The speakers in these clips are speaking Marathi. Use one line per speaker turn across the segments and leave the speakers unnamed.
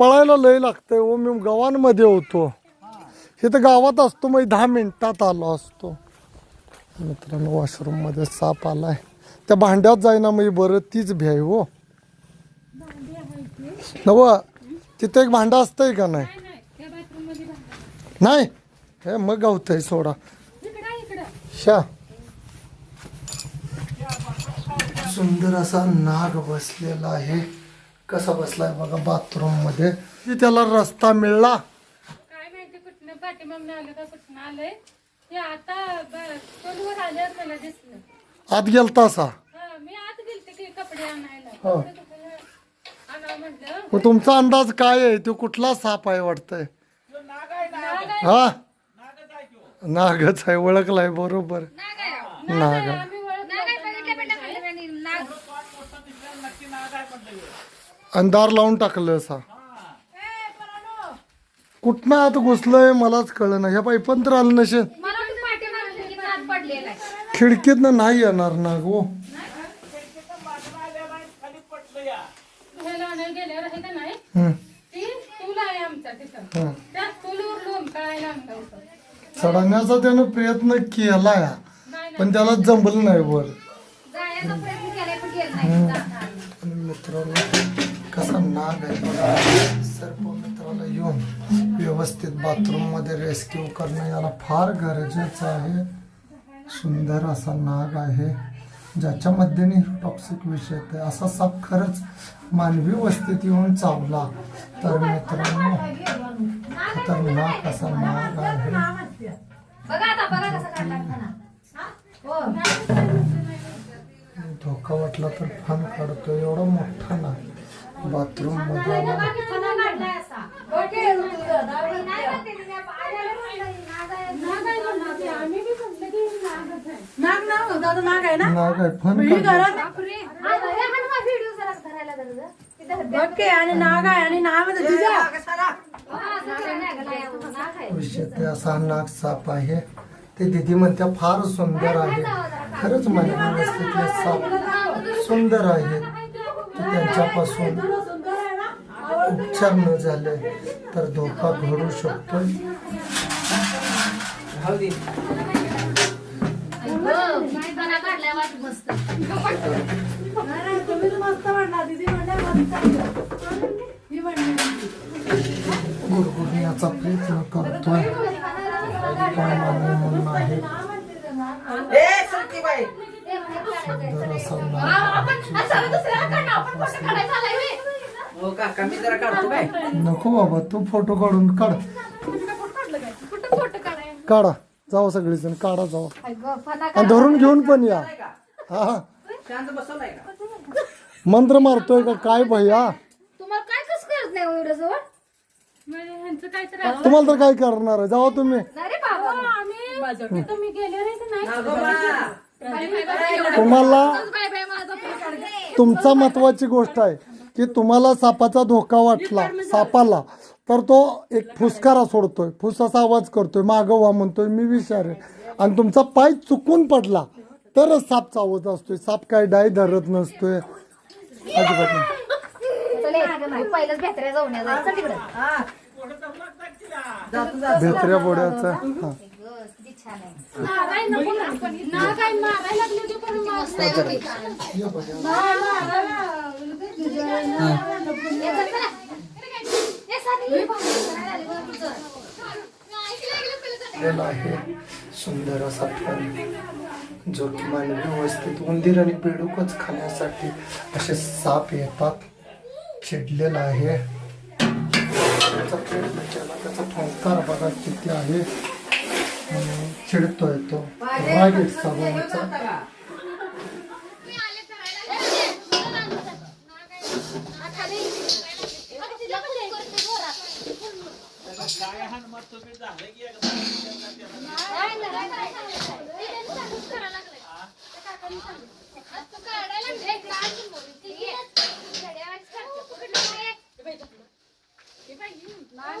पळायला लय लागतंय ओ मी गावांमध्ये होतो. इथं गावात असतो मग दहा मिनिटात आलो असतो. मित्रांनो वॉशरूममध्ये साप आलाय. त्या भांड्यात जाईना मग बरं तीच भ्याय हो. नव तिथं एक भांडं असतंय का नाही? नाही? हे मग गावतंय सोडा. शा सुंदर असा नाग बसलेला आहे. कसा बसलाय बघा बाथरूममध्ये. त्याला रस्ता मिळला.
काय माहिती कुठनं पाठीमागनं आलं का कुठनं आलंय. ते आता टोलवर आल्यावर मला दिसलं.
आत गेलता असा.
हा मी आत गेलते की कपडे आणायला.
हो.
कपडे कुठे आणावं म्हटलं.
मग तुमचा अंदाज काय आहे? तो कुठला साप आहे वाटतंय? हा? नागच आहे ओळखलाय बरोबर. नाग आहे.
आम्ही
अंधार लावून टाकलं असा. कुठनं आत घुसलंय मलाच कळलं ना ह्या पाईपन तर आलं
आहे.
खिडकीतनं नाही येणार हो.
आणलं होतं.
चढवण्याचा त्यानं प्रयत्न केलाय
नाही
पण त्याला जमलं नाही वर. मित्रांनो नाग आहे बघा सर्प मित्राला येऊन व्यवस्थित बाथरूममध्ये रेस्क्यू करणं याला फार गरजेचं आहे. सुंदर असा नाग आहे ज्याच्या मध्येने टॉक्सिक विषय आहे असा साप खरंच मानवी वस्तीत येऊन चावला तर मित्रांनो खतरनाक असा नाग आहे.
हो?
धोका वाटला तर फन काढतो एवढा मोठा ना बाथरूम
नाग नाग नाग ना? हाँ। नाग नाग साप
है
ते मन म्हणत्या फार सुंदर मन खरंच मला साप सुंदर आहे. त्यांच्यापासून उपचार न झाले तर धोका घडू शकतो गुरगुरण्याचा प्रयत्न करतोय. पण म्हणून आहे? नको बाबा तू फोटो काढून काढ. काढा. जाऊ सगळेजण काढा जाऊ आणि धरून घेऊन पण या. हा. हा.
शांत बसवलाय का?
मंत्र मारतोय का काय भैया?
तुम्हाला काय कस करत नाही हो एवढं जवळ
म्हणजे
तुम्हाला तर काय करणार आहे? जावा तुम्ही. तुम्हाला तुमचा महत्वाची गोष्ट आहे की तुम्हाला सापाचा धोका वाटला सापाला तर तो एक फुसकारा सोडतोय फुस असा आवाज करतोय मागं व्हा म्हणतोय मी विचार आणि तुमचा पाय चुकून पडला तरच साप चावत असतोय. साप काय डाय धरत नसतोय. अजिबात नाही.
पहिलंच भेटऱ्या जाऊन या जायचं तिकडं.
भेतऱ्या बोड्याचा हा.
किती छान आहे
माराय नको ना. लागली होती पण
आहे सुंदर असा फळ जो किमान व्यवस्थित उंदीर आणि पेडूकच खाण्यासाठी असे साप येतात चिडलेला आहे त्याचा प्रयत्न त्याचा ठोंकार बघा किती आहे चिडतोय तो
राग येत स्वभावाचा नाही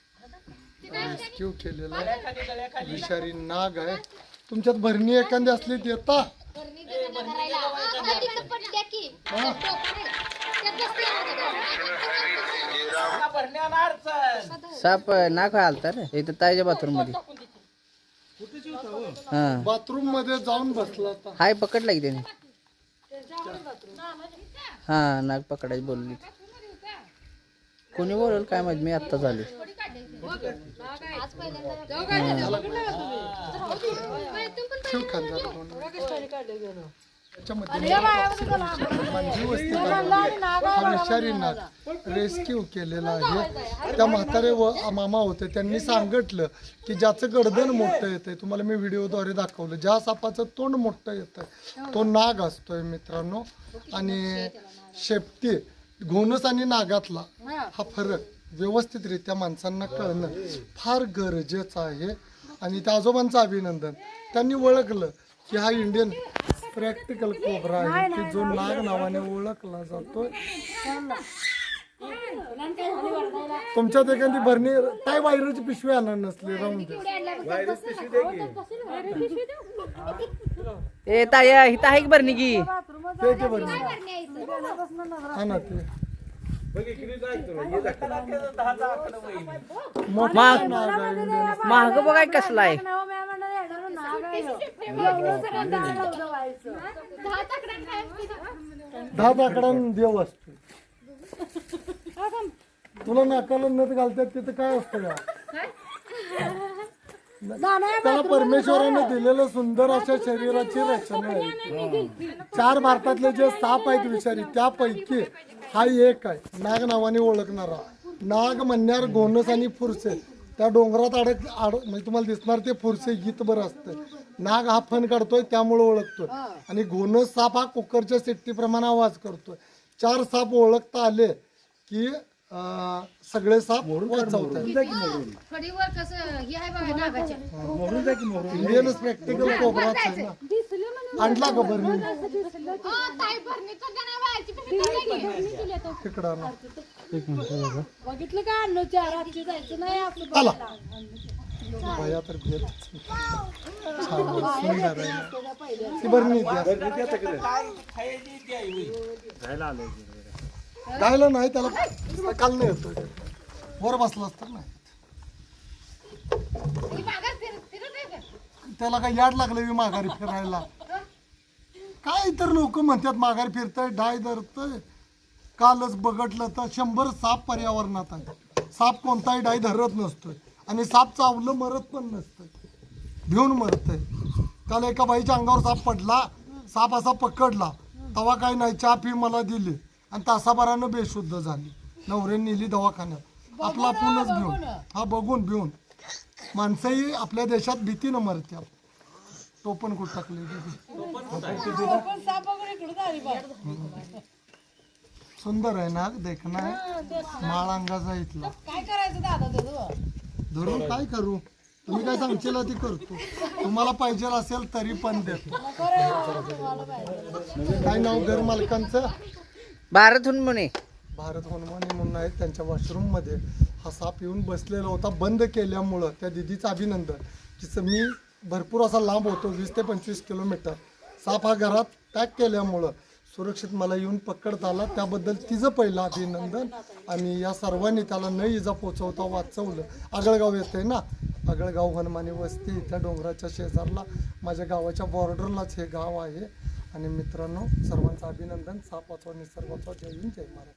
रेस्क्यू केलेला आहे. विषारी नाग आहे. तुमच्यात भरणी एखादी असली देता
हा? भरण्याला अडचण.
साप नाक आलता रे. इथं ताईच्या बाथरूममध्ये. हा?
बाथरूममध्ये जाऊन बसला होता
हाय पकडला की त्याने. हा नाग पकडायची बोलली. कोणी बोलल काय माहीत मी आत्ता झाले
त्याच्यामध्ये हा विषारी रेस्क्यू केलेला आहे. त्या म्हातारे व मामा होते त्यांनी सांगितलं की ज्याचं गर्दन मोठं येतंय तुम्हाला मी व्हिडिओद्वारे दाखवलं ज्या सापाचं तोंड मोठं येतंय तो नाग असतोय मित्रांनो. आणि शेपटी घोणस आणि नागातला हा. फरक व्यवस्थितरित्या माणसांना कळणं फार गरजेचं आहे. आणि त्या आजोबांचं अभिनंदन. त्यांनी ओळखलं की हा इंडियन प्रॅक्टिकल कोबरा आहे की जो नाग नावाने ओळखला जातोय. तुमच्यात एखादी भरणी काय वायरूची पिशवी आणणार नसली राहून दे.
ए ताया इथं आहे की बरं की?
ते ते भरणी हा ना ते.
महाग बघाय कसला आहे
दहा आकडा देव असतो तुला नाकाला नथ घालतात तिथं काय असतं का त्याला परमेश्वराने दिलेलं सुंदर अशा शरीराची रचना आहे. चार भारतातले जे साप आहेत विषारी त्यापैकी हा एक आहे. नाग नावाने ओळखणारा. नाग म्हणण्यावर गोनस आणि फुरसे. त्या डोंगरात अडक आड म्हणजे तुम्हाला दिसणार ते फुरसे गीतभर असतं. नाग हा फन काढतोय त्यामुळे ओळखतोय. आणि घोणस साप हा कुकरच्या सिट्टीप्रमाणे आवाज करतोय. चार साप ओळखता आले की सगळे साप वाचवतात.
फडीवर कसं हे आहे बघा नागाच्या
इंडियन स्पेक्टिकल कोबराच आहे ना आणला का. तिकडं.
बघितलं का अन्न चार आजची जायचं नाही आपलं
आला बाया तर भेट छान सुंदर आहे. ना. ती बरं द्या गायला नाही त्याला काल नाही येतोय वर बसला असतं नाही त्याला काय याड लागलं मी माघारी फिरायला. काय तर लोक म्हणतात माघारी फिरतय डाय धरतय. कालच बघटलं तर शंभर साप पर्यावरणात आहे साप कोणताही डाय धरत नसतोय. आणि साप चावलं मरत पण नसतंय. भिवून मरतय. काल एका बाईच्या अंगावर साप पडला साप असा पकडला. तेव्हा काही नाही चहा पी मला दिली. आणि तासाभरानं बेशुद्ध झाली. नवऱ्याने नेली दवाखान्यात. आपला आपणच भिवून हा बघून भिवून माणसंही आपल्या देशात भीतीनं मरत्यात. तो पण कुठं टाकले सुंदर आहे ना आहे. माळ अंगाचा इथला.
काय करायचं दादा त्याचं
धरून काय करू? तुम्ही काय सांगशील ती करतो. तुम्हाला पाहिजे असेल तरी पण देतो. काय नाव घर मालकांचं?
भारत हुनमुने
भारत हनुमाने म्हणून आहेत त्यांच्या वॉशरूममध्ये हा साप येऊन बसलेला होता बंद केल्यामुळं त्या दिदीचं अभिनंदन. तिचं मी भरपूर असा लांब होतो वीस ते पंचवीस किलोमीटर. साप हा घरात पॅक केल्यामुळं सुरक्षित मला येऊन पकडत आला. त्याबद्दल तिचं पहिलं अभिनंदन. आणि या सर्वांनी त्याला न इजा पोचवता वाचवलं. आगळगाव येते ना? आगळगाव हनुमानी वस्ती त्या डोंगराच्या शेजारला. माझ्या गावाच्या बॉर्डरलाच हे गाव आहे. आणि मित्रांनो सर्वांचं अभिनंदन. साप वाचवा निसर्ग वाचवा. जय हिंद जय महाराज